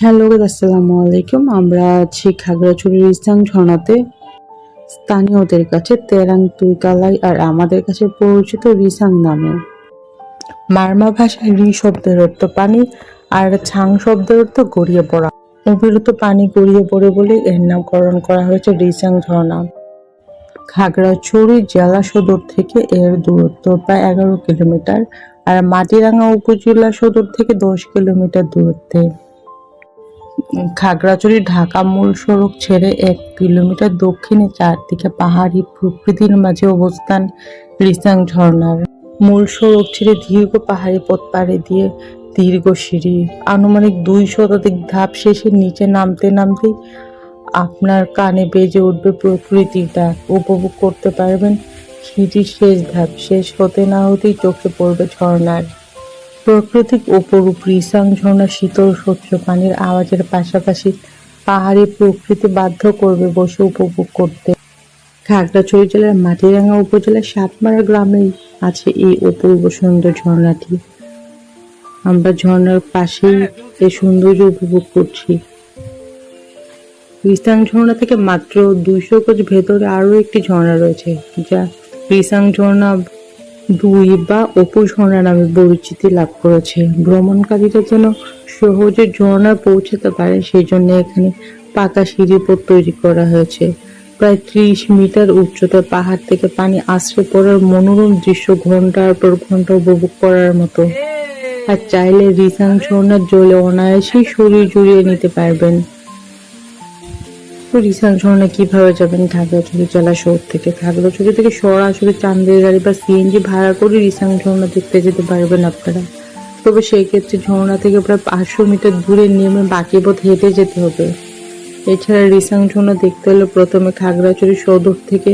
Hello আসসালামু আলাইকুম। আমরা আছি খাগড়াছড়ির ইস্তাং ঝর্ণাতে স্থানীয়দের কাছে তেরাং তুইকালাই আর আমাদের কাছে পরিচিত রিসাং নামে। মার্মা ভাষায় রি শব্দের অর্থ পানি আর ছাং শব্দের অর্থ গড়িয়ে পড়া। অবিরত পানি গড়িয়ে পড়ে বলে এর নামকরণ করা হয়েছে রিসাং ঝর্ণা খাগড়াছড়ি জেলা সদর থেকে এর দূরত্ব প্রায় এগারো কিলোমিটার আর মাটিরাঙ্গা উপজেলা সদর থেকে দশ কিলোমিটার দূরত্বে। খাগড়াছড়ি ঢাকা মূল সড়ক ছেড়ে এক কিলোমিটার দক্ষিণে চারদিকে পাহাড়ি প্রকৃতির মাঝে অবস্থান রিসাং ঝর্ণার। মূল সড়ক ছেড়ে দীর্ঘ পাহাড়ি পথ পাড়ি দিয়ে দীর্ঘ সিঁড়ি। আনুমানিক দুই শতাধিক ধাপ শেষে নিচে নামতে নামতেই আপনার কানে বেজে উঠবে প্রকৃতির ডাক উপভোগ করতে পারবেন সিঁড়ির শেষ ধাপ। শেষ হতে না হতেই চোখে পড়বে ঝর্ণার। প্রাকৃতিক অপরূপ রিসাং ঝর্ণা শীতল স্বচ্ছ পানির আওয়াজের পাশাপাশি পাহাড়ি প্রকৃতি বাধ্য করবে বসে উপভোগ করতে। খাগড়াছড়ি জেলার মাটিরাঙ্গা উপজেলার সাতমারা গ্রামেই আছে এই অপূর্ব সুন্দর ঝর্ণাটি। আমরা ঝর্ণার পাশেই এই সৌন্দর্য উপভোগ করছি। রিসাং ঝর্ণা থেকে মাত্র দুইশো গজ ভেতরে আরও একটি ঝর্ণা রয়েছে, যা রিসাং ঝর্ণা দুই বা অপু ঝর্ণা নামে পরিচিতি লাভ করেছে। ভ্রমণকারীরা যেন সহজে ঝর্ণায় পৌঁছাতে পারে সেই জন্য এখানে পাকা সিঁড়ি পথ তৈরি করা হয়েছে। প্রায় ত্রিশ মিটার উচ্চতার পাহাড় থেকে পানি আশ্রে পড়ার মনোরম দৃশ্য ঘণ্টার পর ঘণ্টা উপভোগ করার মতো। আর চাইলে রিসাং ঝর্ণার জলে অনায়াসেই শরীর জুড়িয়ে নিতে পারবেন। তো রিসাং ঝর্ণা কীভাবে যাবেন খাগড়াছড়ি জেলা শহর থেকে খাগড়াছড়ি থেকে সরাসরি চান্দের গাড়ি বা সিএনজি ভাড়া করে রিসাং ঝর্ণা দেখতে যেতে পারবেন আপনারা। তবে সেই ক্ষেত্রে ঝর্ণা থেকে প্রায় পাঁচশো মিটার দূরে নেমে বাকি পথ হেঁটে যেতে হবে। এছাড়া রিসাং ঝর্ণা দেখতে হলে প্রথমে খাগড়াছড়ি সদর থেকে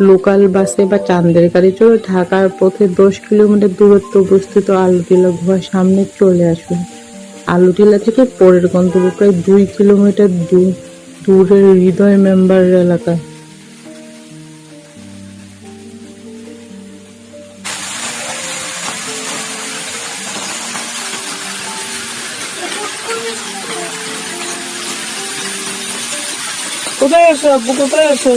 লোকাল বাসে বা চান্দের গাড়ি চড়ে ঢাকার পথে দশ কিলোমিটার দূরত্ব অবস্থিত আলুটিলা গুহার সামনে চলে আসুন আলুটিলা থেকে পরের গন্তব্য প্রায় দুই কিলোমিটার দূর দূরের হৃদয় মেম্বার এলাকা কোথায় আছো আপু? কোথায় আছো?